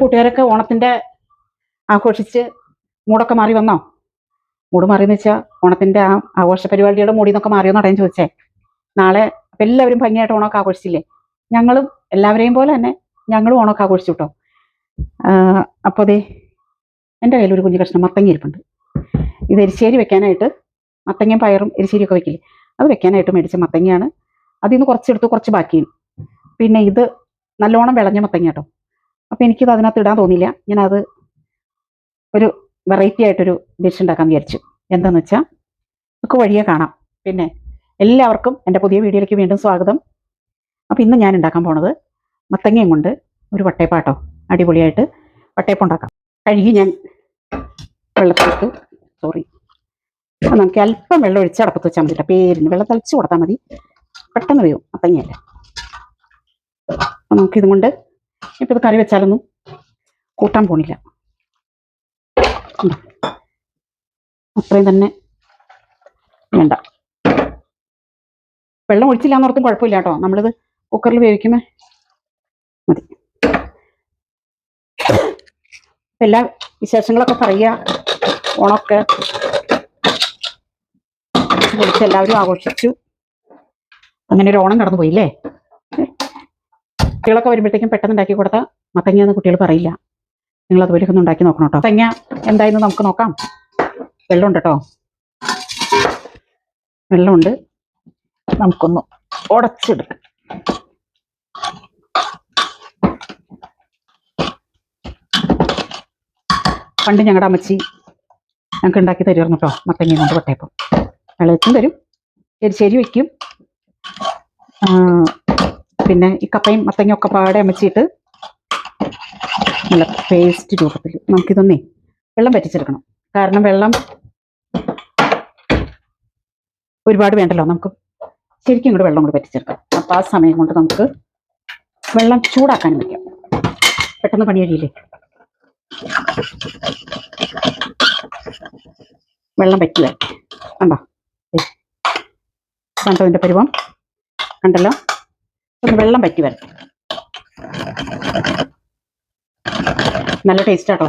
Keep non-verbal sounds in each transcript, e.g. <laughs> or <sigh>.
കൂട്ടുകാരൊക്കെ ഓണത്തിന്റെ ആഘോഷിച്ച് മൂടൊക്കെ മാറി വന്നോ? മൂട് മാറിയെന്ന് വെച്ചാൽ ഓണത്തിന്റെ ആ ആഘോഷ പരിപാടിയുടെ മൂടി എന്നൊക്കെ മാറിയോന്ന് അറിയാൻ ചോദിച്ചേ. നാളെ അപ്പൊ എല്ലാവരും ഭംഗിയായിട്ട് ഓണമൊക്കെ ആഘോഷിച്ചില്ലേ? ഞങ്ങളും എല്ലാവരെയും പോലെ തന്നെ ഞങ്ങളും ഓണമൊക്കെ ആഘോഷിച്ചു കേട്ടോ അപ്പോൾ അതെ എന്റെ കയ്യിൽ ഒരു കുഞ്ഞു കഷ്ണം മത്തങ്ങ ഇരിപ്പുണ്ട്. ഇത് എരിശ്ശേരി വെക്കാനായിട്ട് മത്തങ്ങയും പയറും എരിശ്ശേരിയൊക്കെ വെക്കില്ലേ? അത് വെക്കാനായിട്ട് മേടിച്ച മത്തങ്ങയാണ്. അതിൽ നിന്ന് കുറച്ചെടുത്ത് കുറച്ച് ബാക്കിയും പിന്നെ ഇത് നല്ലോണം വിളഞ്ഞ മത്തങ്ങ കേട്ടോ അപ്പം എനിക്കത് അതിനകത്ത് ഇടാൻ തോന്നിയില്ല. ഞാനത് ഒരു വെറൈറ്റി ആയിട്ടൊരു ഡിഷ് ഉണ്ടാക്കാൻ വിചാരിച്ചു. എന്താന്ന് വെച്ചാൽ നമുക്ക് വഴിയെ കാണാം. പിന്നെ എല്ലാവർക്കും എന്റെ പുതിയ വീഡിയോയിലേക്ക് വീണ്ടും സ്വാഗതം. അപ്പോൾ ഇന്ന് ഞാൻ ഉണ്ടാക്കാൻ പോണത് മത്തങ്ങയും കൊണ്ട് ഒരു വട്ടയപ്പാട്ടോ അടിപൊളിയായിട്ട് വട്ടയപ്പം ഉണ്ടാക്കാം. കഴുകി ഞാൻ വെള്ളത്തിലിട്ടു സോറി അപ്പം നമുക്ക് അല്പം വെള്ളം ഒഴിച്ച് അടപ്പത്ത് വെച്ചാൽ മതി പേരിന് വെള്ളം തളിച്ച് കൊടുത്താൽ മതി. പെട്ടെന്ന് വേവും മത്തങ്ങയല്ലേ. അപ്പം നമുക്കിതും കൊണ്ട് ഇപ്പം ഇത് കറി വെച്ചാലൊന്നും കൂട്ടാൻ പോണില്ല. അത്രയും തന്നെ വേണ്ട. വെള്ളം ഒഴിച്ചില്ല എന്നോർത്തും കുഴപ്പമില്ല കേട്ടോ. നമ്മളിത് കുക്കറിൽ വേവിക്കുമ്പോൾ മതി. എല്ലാ വിശേഷങ്ങളൊക്കെ പറയുക. ഓണൊക്കെ വിളിച്ച് എല്ലാവരും ആഘോഷിച്ചു. അങ്ങനെ ഒരു ഓണം കടന്നു പോയില്ലേ കുട്ടികളൊക്കെ വരുമ്പോഴത്തേക്കും പെട്ടെന്ന് ഉണ്ടാക്കി കൊടുത്താൽ മത്തങ്ങയെന്ന് കുട്ടികൾ പറയില്ല. നിങ്ങൾ അതുപോലെ ഒന്ന് ഉണ്ടാക്കി നോക്കണം കേട്ടോ. മത്തങ്ങ എന്തായെന്ന് നമുക്ക് നോക്കാം. വെള്ളമുണ്ട് കേട്ടോ. വെള്ളമുണ്ട്. നമുക്കൊന്ന് ഉടച്ചിട പണ്ട് ഞങ്ങളുടെ അമ്മച്ചി ഞങ്ങൾക്ക് ഉണ്ടാക്കി തരുമായിരുന്നു കേട്ടോ മത്തങ്ങ കൊണ്ട് വട്ടയപ്പം. വെള്ളച്ചും തരും. എരിശ്ശേരി വെക്കും ആ, പിന്നെ ഈ കപ്പയും മത്തങ്ങയും ഒക്കെ പാടെ അമച്ചിട്ട് നല്ല പേസ്റ്റ് രൂപത്തിൽ നമുക്കിതൊന്നേ വെള്ളം പറ്റിച്ചെടുക്കണം കാരണം വെള്ളം ഒരുപാട് വേണ്ടല്ലോ. നമുക്ക് ശരിക്കും ഇങ്ങോട്ട് വെള്ളം കൂടി പറ്റിച്ചെടുക്കാം അപ്പം ആ സമയം കൊണ്ട് നമുക്ക് വെള്ളം ചൂടാക്കാൻ വയ്ക്കാം പെട്ടെന്ന് പണി കഴിയില്ലേ? വെള്ളം പറ്റില്ല കണ്ടോ. കണ്ടോ ഇതിന്റെ പരുവം? കണ്ടല്ലോ? ഒന്ന് വെള്ളം പറ്റി വരണം. നല്ല ടേസ്റ്റ് ആട്ടോ.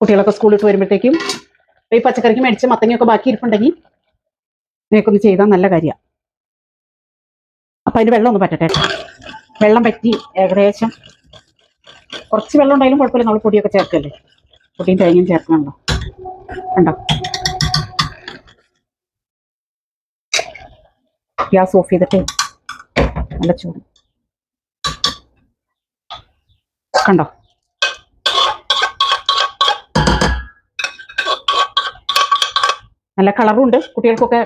കുട്ടികളൊക്കെ സ്കൂളിൽ വരുമ്പോഴത്തേക്കും ഈ പച്ചക്കറിക്ക് മേടിച്ച് മത്തങ്ങയൊക്കെ ബാക്കി ഇരിപ്പുണ്ടെങ്കിൽ നിനക്കൊന്ന് ചെയ്താൽ നല്ല കാര്യമാണ് അപ്പം അതിന് വെള്ളം ഒന്ന് പറ്റട്ടെ വെള്ളം പറ്റി ഏകദേശം കുറച്ച് വെള്ളം ഉണ്ടായാലും കുഴപ്പമില്ല. നമ്മൾ പൊടിയൊക്കെ ചേർക്കല്ലേ? പൊടിയും തേങ്ങയും ചേർക്കണമല്ലോ ഉണ്ടോ ഗ്യാസ് ഓഫ് ചെയ്തിട്ട് നല്ല ചൂട്. കണ്ടോ? നല്ല കളറും ഉണ്ട്. കുട്ടികൾക്കൊക്കെ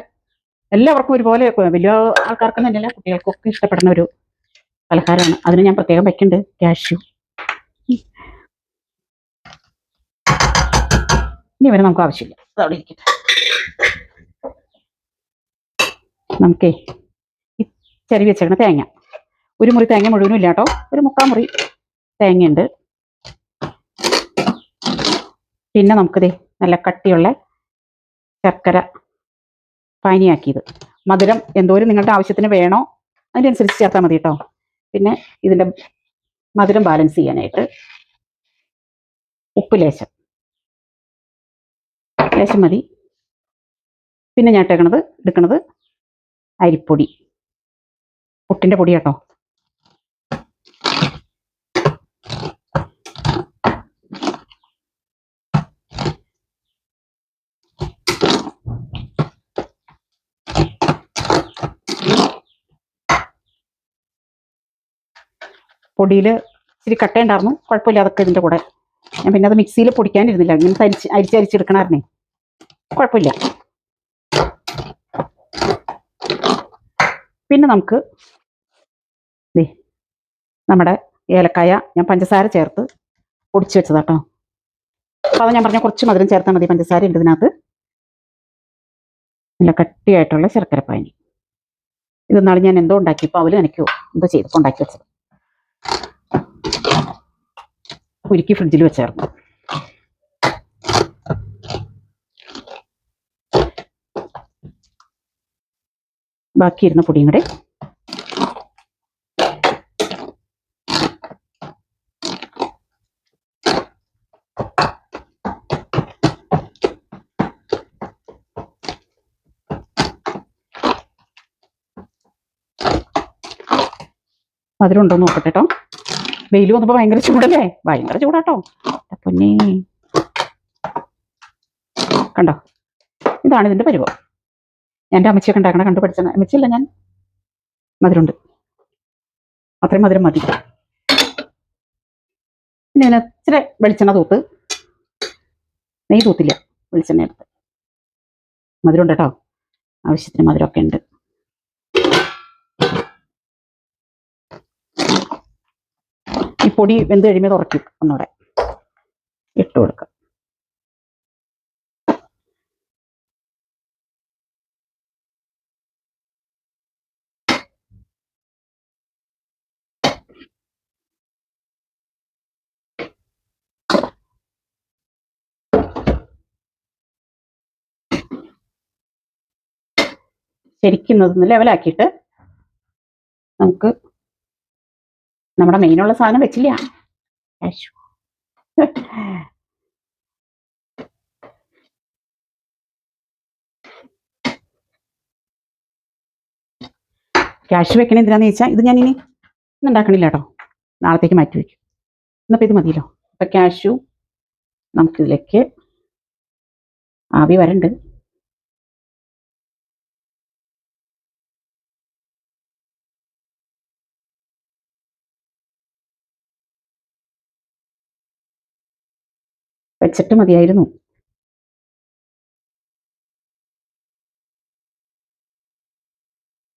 എല്ലാവർക്കും ഒരുപോലെ വലിയ ആൾക്കാർക്കും തന്നെയല്ല കുട്ടികൾക്കൊക്കെ ഇഷ്ടപ്പെടുന്ന ഒരു പലഹാരമാണ്. അതിന് ഞാൻ പ്രത്യേകം വെക്കുന്നുണ്ട് കാഷ്യൂ ഇനി വരെ നമുക്ക് ആവശ്യമില്ല. അതവിടെ ഇരിക്കട്ടെ. നമുക്കേ ചെറിയ വെച്ചേക്കണ തേങ്ങ. ഒരു മുറി തേങ്ങ മുഴുവനും ഇല്ല കേട്ടോ. ഒരു മുക്കാൽ മുറി തേങ്ങയുണ്ട്. പിന്നെ നമുക്കിത് നല്ല കട്ടിയുള്ള ശർക്കര പാനിയാക്കിയത്. മധുരം എന്തോരം നിങ്ങളുടെ ആവശ്യത്തിന് വേണോ അതിനനുസരിച്ച് ചേർത്താൽ മതി കേട്ടോ. പിന്നെ ഇതിന്റെ മധുരം ബാലൻസ് ചെയ്യാനായിട്ട് ഉപ്പ് ലേശം. ലേശം മതി. പിന്നെ ഞാൻ ഇട്ടേക്കണത് എടുക്കണത് അരിപ്പൊടി. പുട്ടിന്റെ പൊടി കേട്ടോ. പൊടിയിൽ ഇച്ചിരി കട്ട ഉണ്ടായിരുന്നു. കുഴപ്പമില്ല അതൊക്കെ ഇതിന്റെ കൂടെ. ഞാൻ പിന്നെ അത് മിക്സിയിൽ പൊടിക്കാനിരുന്നില്ല. ഇങ്ങനെ അരിച്ച് അരിച്ച് അരിച്ചെടുക്കണമായിരുന്നേ കുഴപ്പമില്ല. പിന്നെ നമുക്ക് ദേ നമ്മുടെ ഏലക്കായ ഞാൻ പഞ്ചസാര ചേർത്ത് പൊടിച്ച് വെച്ചതാട്ടോ. അപ്പോൾ അത് ഞാൻ പറഞ്ഞ കുറച്ച് മധുരം ചേർത്താൽ മതി പഞ്ചസാര ഉണ്ട് ഇതിനകത്ത്. നല്ല കട്ടിയായിട്ടുള്ള ശർക്കരപ്പാനി ഇത് നാളെ ഞാൻ എന്തോ ഉണ്ടാക്കി ഇപ്പോൾ അവൽ നനയ്ക്കുമോ എന്തോ ചെയ്തപ്പോൾ ഉണ്ടാക്കി വെച്ചത്. ഉരുക്കി ഫ്രിഡ്ജിൽ വെച്ചായിരുന്നു. ബാക്കിയിരുന്ന പൊടിയും കൂടെ. മധുരം ഉണ്ടോ നോക്കട്ടെ കേട്ടോ വെയിൽ വന്നപ്പോ ഭയങ്കര ചൂടല്ലേ? ഭയങ്കര ചൂടാട്ടോ. പൊന്നേ. കണ്ടോ? ഇതാണ് ഇതിന്റെ പരിഭവം. എന്റെ അമ്മച്ചിയൊക്കെ ഉണ്ടാക്കണ കണ്ടു പഠിച്ചാണ് അമ്മച്ചില്ല ഞാൻ. മധുരമുണ്ട്. അത്രയും മധുരം മതി. പിന്നെ ഇതിന് ഇച്ചിരി വെളിച്ചെണ്ണ തൂത്ത്. നെയ്യ് തൂത്തില്ല. വെളിച്ചെണ്ണ എടുത്ത്. മധുരം ഉണ്ട് കേട്ടോ. ആവശ്യത്തിന് മധുരമൊക്കെ ഉണ്ട്. ഈ പൊടി വെന്ത് കഴിയുമ്പോൾ ഉറക്കി ഒന്നുകൂടെ ഇട്ട് കൊടുക്കാം ശരിക്കും ഇതൊന്ന് ലെവലാക്കിയിട്ട് നമുക്ക് നമ്മുടെ മെയിനുള്ള സാധനം വെച്ചില്ല. ക്യാഷ് വെക്കണ എന്തിനാന്ന് ചോദിച്ചാൽ ഇത് ഞാൻ ഇനി ഉണ്ടാക്കണില്ല കേട്ടോ നാളത്തേക്ക് മാറ്റി വയ്ക്കും എന്നപ്പോൾ ഇത് മതിയല്ലോ. അപ്പം ക്യാഷു നമുക്കിതിലേക്ക് ആവി വരണ്ട്. വെച്ചിട്ട് മതിയായിരുന്നു.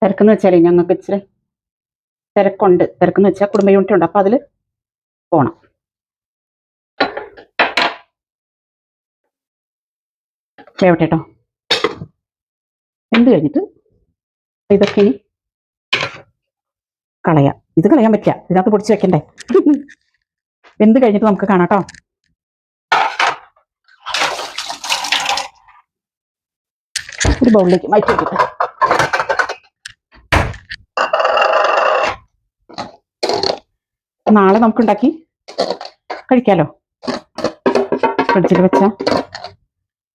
തിരക്കെന്ന് വെച്ചാലേ ഞങ്ങൾക്ക് ഇച്ചിരി തിരക്കുണ്ട്. തിരക്കെന്ന് വെച്ചാൽ കുടുംബ യൂണിറ്റ് ഉണ്ട്. അപ്പൊ അതിൽ പോണം. വേവട്ടെ എന്ത് കഴിഞ്ഞിട്ട്? ഇതൊക്കെ ഇനി കളയാം. ഇത് കളയാൻ പറ്റില്ല. ഇതിനകത്ത് പൊടിച്ച് വെക്കണ്ടേ? എന്ത് കഴിഞ്ഞിട്ട് നമുക്ക് കാണാം കേട്ടോ ഒരു ബൗളിലേക്ക് മാറ്റി വെക്കട്ടെ നാളെ നമുക്ക് ഉണ്ടാക്കി കഴിക്കാലോ? ഫ്രിഡ്ജിൽ വെച്ച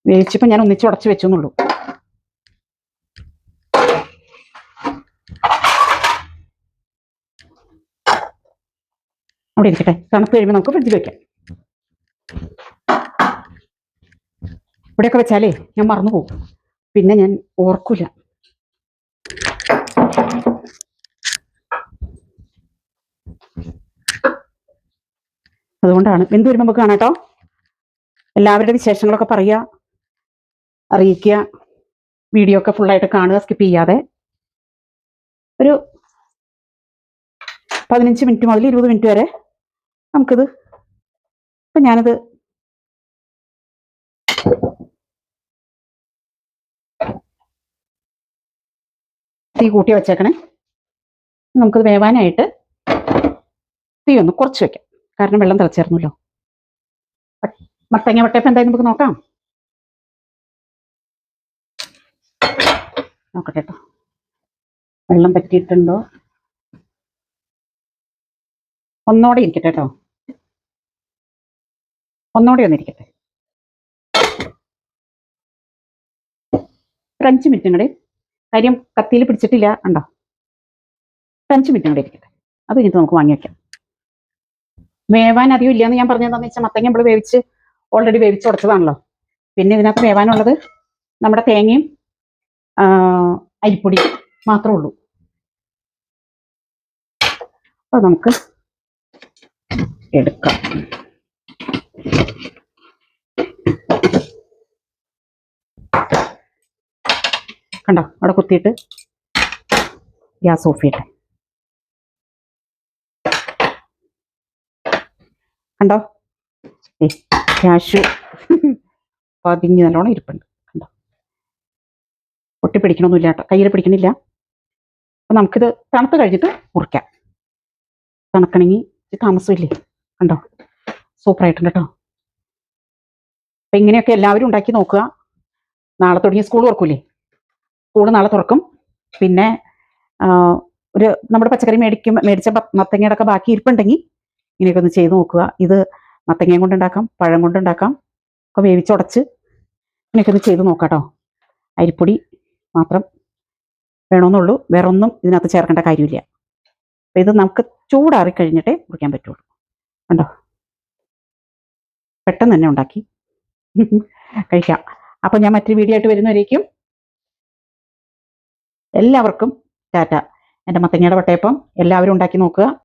വേവിച്ചപ്പോൾ ഞാൻ ഒന്നിച്ച് ഉടച്ച് വെച്ചു എന്നുള്ളൂ അവിടെ ഇരിക്കട്ടെ. തണുപ്പ് കഴിയുമ്പോൾ നമുക്ക് ഫ്രിഡ്ജിൽ വെക്കാം. ഇവിടെയൊക്കെ വെച്ചാലേ ഞാൻ മറന്നു പോകും പിന്നെ ഞാൻ ഓർക്കൂല. അതുകൊണ്ടാണ്. എന്ത് വരുമ്പോ നമുക്ക് കാണാട്ടോ. എല്ലാവരുടെ വിശേഷങ്ങളൊക്കെ പറയുക അറിയിക്കുക വീഡിയോ ഒക്കെ ഫുള്ളായിട്ട് കാണുക സ്കിപ്പ് ചെയ്യാതെ. ഒരു പതിനഞ്ച് മിനിറ്റ് മുതൽ ഇരുപത് മിനിറ്റ് വരെ നമുക്കിത് ഇപ്പം ഞാനിത് തീ കൂട്ടി വെച്ചേക്കണേ. നമുക്കത് വേവാനായിട്ട് തീ ഒന്ന് കുറച്ച് വെക്കാം. കാരണം വെള്ളം തിളച്ചേർന്നല്ലോ മത്തങ്ങ വട്ടയപ്പം എന്തായാലും നമുക്ക് നോക്കാം. നോക്കട്ടെ കേട്ടോ വെള്ളം പറ്റിയിട്ടുണ്ടോ? ഒന്നോടെ ഇരിക്കട്ടെ കേട്ടോ ഒന്നോടെ ഒന്നിരിക്കട്ടെ ഒരു അഞ്ച് മിനിറ്റും കാര്യം കത്തിയിൽ പിടിച്ചിട്ടില്ല ഉണ്ടോ അഞ്ചു മിനിറ്റും കൂടെ ഇരിക്കട്ടെ. അത് കഴിഞ്ഞിട്ട് നമുക്ക് വാങ്ങി വെക്കാം. വേവാൻ അധികം ഇല്ലയെന്ന് ഞാൻ പറഞ്ഞതെന്ന് വെച്ചാൽ മത്തങ്ങ നമ്മൾ വേവിച്ച് ഓൾറെഡി വേവിച്ച് കൊടുത്തതാണല്ലോ പിന്നെ ഇതിനകത്ത് വേവാനുള്ളത് നമ്മുടെ തേങ്ങയും അരിപ്പൊടി മാത്രമേ ഉള്ളൂ. അപ്പോൾ നമുക്ക് എടുക്കാം. കണ്ടോ? അവിടെ കുത്തിയിട്ട് ഗ്യാസ് ഓഫ് ചെയ്യട്ടെ. കണ്ടോ? ഏ ക്യാഷ് <laughs> പതിഞ്ഞ് നല്ലോണം ഇരിപ്പുണ്ട്. കണ്ടോ? പൊട്ടി പിടിക്കണമൊന്നുമില്ല കേട്ടോ. കയ്യിൽ പിടിക്കണില്ല. അപ്പം നമുക്കിത് തണുത്ത് കഴിഞ്ഞിട്ട് മുറിക്കാം. തണുക്കണമെങ്കിൽ താമസമില്ലേ? കണ്ടോ? സൂപ്പറായിട്ടുണ്ട് കേട്ടോ. അപ്പം ഇങ്ങനെയൊക്കെ എല്ലാവരും ഉണ്ടാക്കി നോക്കുക. നാളെ തുടങ്ങി സ്കൂൾ തുറക്കൂലേ? സ്കൂൾ നാളെ തുറക്കും. പിന്നെ ഒരു നമ്മുടെ പച്ചക്കറി മേടിക്കും മേടിച്ച മത്തങ്ങയുടെ ഒക്കെ ബാക്കി ഇരിപ്പുണ്ടെങ്കിൽ ഇങ്ങനെയൊക്കെ ഒന്ന് ചെയ്ത് നോക്കുക. ഇത് മത്തങ്ങയും കൊണ്ടുണ്ടാക്കാം പഴം കൊണ്ടുണ്ടാക്കാം ഒക്കെ വേവിച്ചുടച്ച് ഇങ്ങനെയൊക്കെ ഒന്ന് ചെയ്ത് നോക്കാം അരിപ്പൊടി മാത്രം വേണമെന്നുള്ളൂ. വേറെ ഒന്നും ഇതിനകത്ത് ചേർക്കേണ്ട കാര്യമില്ല. അപ്പം ഇത് നമുക്ക് ചൂടാറി കഴിഞ്ഞിട്ടേ കുടിക്കാൻ പറ്റുള്ളൂ. കണ്ടോ? പെട്ടെന്ന് തന്നെ ഉണ്ടാക്കി. <laughs> കഴിക്കാം. അപ്പോൾ ഞാൻ മറ്റൊരു വീഡിയോ ആയിട്ട് വരുന്നവരേക്കും എല്ലാവർക്കും ടാറ്റ. എന്റെ മത്തങ്ങയുടെ വട്ടയപ്പം എല്ലാവരും ഉണ്ടാക്കി നോക്കുക.